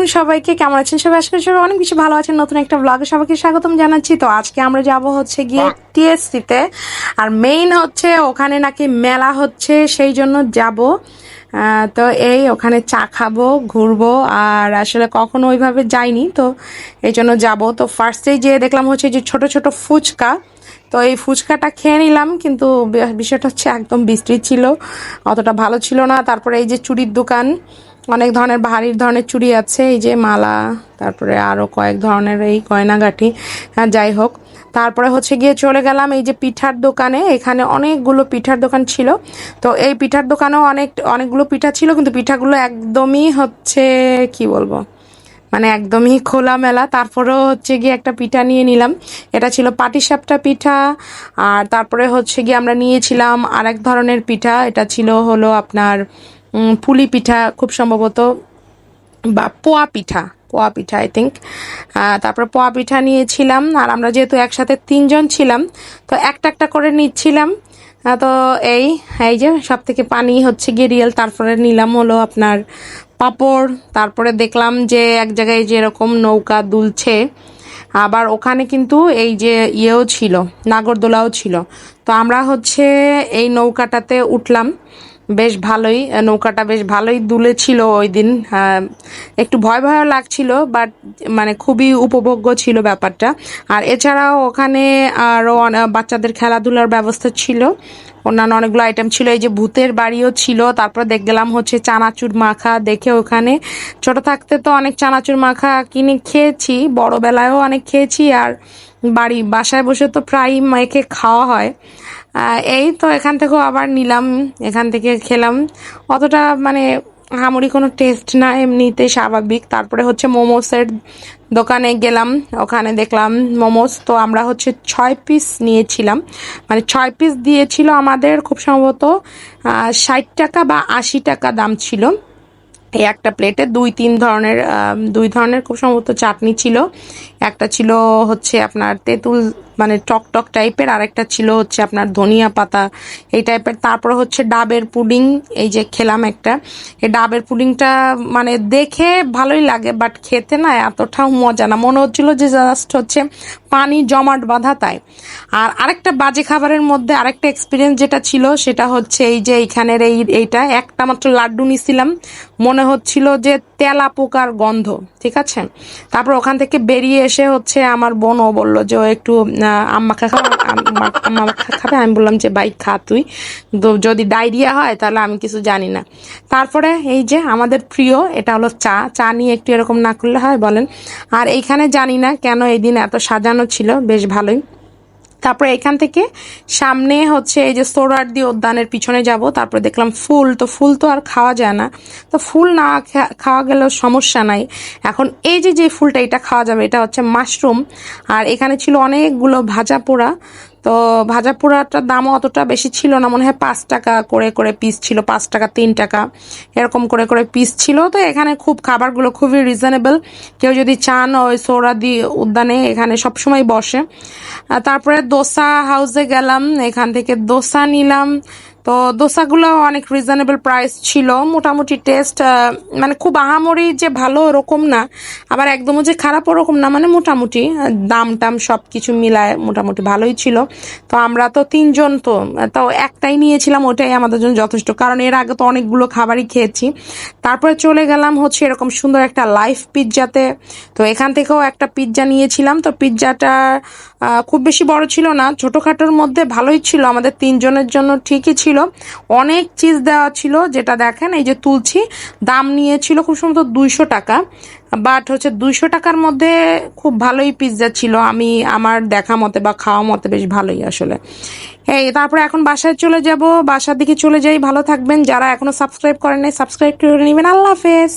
আলাইকুম সবাইকে কেমন আছেন? সবাই আজকে সবাই অনেক বেশি ভালো আছেন। নতুন একটা ব্লগে সবাইকে স্বাগতম জানাচ্ছি। তো আজকে আমরা যাব হচ্ছে গিয়ে টিএসসিতে আর মেইন হচ্ছে ওখানে নাকি মেলা হচ্ছে সেই জন্য যাব। তো এই ওখানে চা খাব ঘুরবো। আর আসলে কখনো ওইভাবে যাইনি তো এই জন্য যাব। তো ফার্স্টেই যেয়ে দেখলাম হচ্ছে যে ছোট ছোট ফুচকা। তো এই ফুচকাটা খেয়ে নিলাম, কিন্তু বিষয়টা হচ্ছে একদম বৃষ্টি ছিল, অতটা ভালো ছিল না। তারপরে এই যে চুড়ির দোকান, অনেক ধরনের ভারী ধরনের চুড়ি আছে, এই যে মালা, তারপরে আরও কয়েক ধরনের এই গয়নাগাঠি হ্যাঁ যাই হোক। তারপরে হচ্ছে গিয়ে চলে গেলাম এই যে পিঠার দোকানে, এখানে অনেকগুলো পিঠার দোকান ছিল। তো এই পিঠার দোকানেও অনেক, অনেকগুলো পিঠা ছিল, কিন্তু পিঠাগুলো একদমই হচ্ছে, কি বলব? মানে একদমই খোলামেলা তারপরেও হচ্ছে গিয়ে একটা পিঠা নিয়ে নিলাম। এটা ছিল পাটিসাপটা পিঠা। আর তারপরে হচ্ছে গিয়ে আমরা নিয়েছিলাম আরেক ধরনের পিঠা। এটা ছিল হলো আপনার পুলি পিঠা খুব সম্ভবত, বা পোয়া পিঠা পোয়া পিঠা আই থিঙ্ক তারপরে পোয়া পিঠা নিয়েছিলাম। আর আমরা যেহেতু একসাথে তিনজন ছিলাম, তো একটা একটা করে নিচ্ছিলাম। তো এই এই যে সব থেকে পানি হচ্ছে গিয়ে রিয়েল, তারপরে নিলাম হলো আপনার পাপড়, তারপরে দেখলাম যে এক জায়গায় যে এরকম নৌকা দুলছে, আবার ওখানে কিন্তু এই যে ইয়েও ছিল, নাগরদোলাও ছিল। তো আমরা হচ্ছে এই নৌকাটাতে উঠলাম বেশ ভালোই নৌকাটা বেশ ভালোই দুলেছিল ওই দিন একটু ভয় ভয় লাগছিল বাট মানে খুবই উপভোগ্য ছিল ব্যাপারটা। আর এছাড়াও ওখানে আরও বাচ্চাদের খেলাধুলার ব্যবস্থা ছিল। অন্যান্য অনেকগুলো আইটেম ছিল, এই যে ভূতের বাড়িও ছিল। তারপর দেখ গেলাম হচ্ছে চানাচুর মাখা দেখে ওখানে। ছোট থাকতে তো অনেক চানাচুর মাখা কিনে খেয়েছি বড়বেলায়ও অনেক খেয়েছি। আর বাড়ি, বাসায় বসে তো প্রায় মেখে খাওয়া হয়। এই তো এখান থেকেও আবার নিলাম, এখান থেকে খেলাম। অতটা মানে হামুড়ি কোনো টেস্ট না, এমনিতে স্বাভাবিক। তারপরে হচ্ছে মোমোসের দোকানে গেলাম, ওখানে দেখলাম মোমোস। তো আমরা হচ্ছে ছয় পিস নিয়েছিলাম। মানে ছয় পিস দিয়েছিল আমাদের খুব সম্ভবত ষাট টাকা বা আশি টাকা দাম ছিল। এই একটা প্লেটে দুই, তিন ধরনের দুই ধরনের খুব সম্ভবত চাটনি ছিল। একটা ছিল হচ্ছে আপনার তেঁতুল মানে টক টক টাইপের। আর একটা ছিল হচ্ছে আপনার ধনিয়া পাতা, এই টাইপের। তারপরে হচ্ছে ডাবের পুডিং, এই যে খেলাম একটা। এই ডাবের পুডিংটা মানে দেখে ভালোই লাগে বাট খেতে না এতটাও মজা না। মনে হচ্ছিল যে জাস্ট হচ্ছে পানি জমাট বাঁধা তাই। আর আরেকটা বাজে খাবারের মধ্যে আরেকটা এক্সপিরিয়েন্স যেটা ছিল, সেটা হচ্ছে এই যে এইখানের এই এইটা। একটা মাত্র লাড্ডু নিছিলাম। মনে হচ্ছিল যে তেলা পোকার গন্ধ, ঠিক আছে? তারপর ওখান থেকে বেরিয়ে এসে হচ্ছে আমার বোনও বলল যে ও একটু আম্মা খা আম্মা খাবে। আমি বললাম যে বাইক খা তুই। যদি ডায়রিয়া হয়, তাহলে আমি কিছু জানি না। তারপরে এই যে আমাদের প্রিয়, এটা হলো চা। চা নিয়ে একটু এরকম না করলে হয়, বলেন। আর এইখানে জানি না কেন এই দিন এত সাজানো ছিল। বেশ ভালোই। তারপরে এখান থেকে সামনে হচ্ছে এই যে সোরার দিয়ে উদ্যানের পিছনে যাব, তারপরে দেখলাম ফুল, তো ফুল তো আর খাওয়া যায় না। তো ফুল না খাওয়া গেলেও সমস্যা নাই। এখন এই যে যে ফুলটা এটা খাওয়া যাবে, এটা হচ্ছে মাশরুম। আর এখানে ছিল অনেকগুলো ভাজা পোড়া। তো ভাজা পোড়াটার দামও অতটা বেশি ছিল না, মনে হয় পাঁচ টাকা করে করে পিস ছিল, পাঁচ টাকা, তিন টাকা, এরকম করে করে পিস ছিল। তো এখানে খুব খাবারগুলো খুবই রিজনেবল কেউ যদি চান ওই সৌরাদি উদ্যানে এখানে সবসময় বসে। তারপরে দোসা হাউসে গেলাম, এখান থেকে দোসা নিলাম। তো দোসাগুলো অনেক রিজনেবল প্রাইস ছিল। মোটামুটি টেস্ট মানে খুব আহামরি যে ভালো ওরকম না, আবার একদমও যে খারাপ ওরকম না মানে মোটামুটি দাম টাম সব কিছু মিলায় মোটামুটি ভালোই ছিল। তো আমরা তো তিনজন তো তো একটাই নিয়েছিলাম ওটাই আমাদের জন্য যথেষ্ট। কারণ এর আগে তো অনেকগুলো খাবারই খেয়েছি। তারপরে চলে গেলাম হচ্ছে এরকম সুন্দর একটা লাইফ পিৎজাতে তো এখান থেকেও একটা পিৎজা নিয়েছিলাম। তো পিৎজাটা খুব বেশি বড় ছিল না, ছোটোখাটোর মধ্যে ভালোই ছিল। আমাদের তিনজনের জন্য ঠিকই ছিল। অনেক চিজ দেওয়া ছিল, যেটা দেখেন, এই যে তুলছি, দাম নিয়েছিল খুব সম্ভবত দুইশো টাকা বাট হচ্ছে দুইশো টাকার মধ্যে খুব ভালোই পিৎজা ছিল, আমি, আমার দেখা মতে বা খাওয়া মতে বেশ ভালোই আসলে। এই, তারপরে এখন বাসায় চলে যাব, বাসার দিকে চলে যাই, ভালো থাকবেন, যারা এখনও সাবস্ক্রাইব করেন সাবস্ক্রাইব করে নেবেন, আল্লাহ হাফেজ।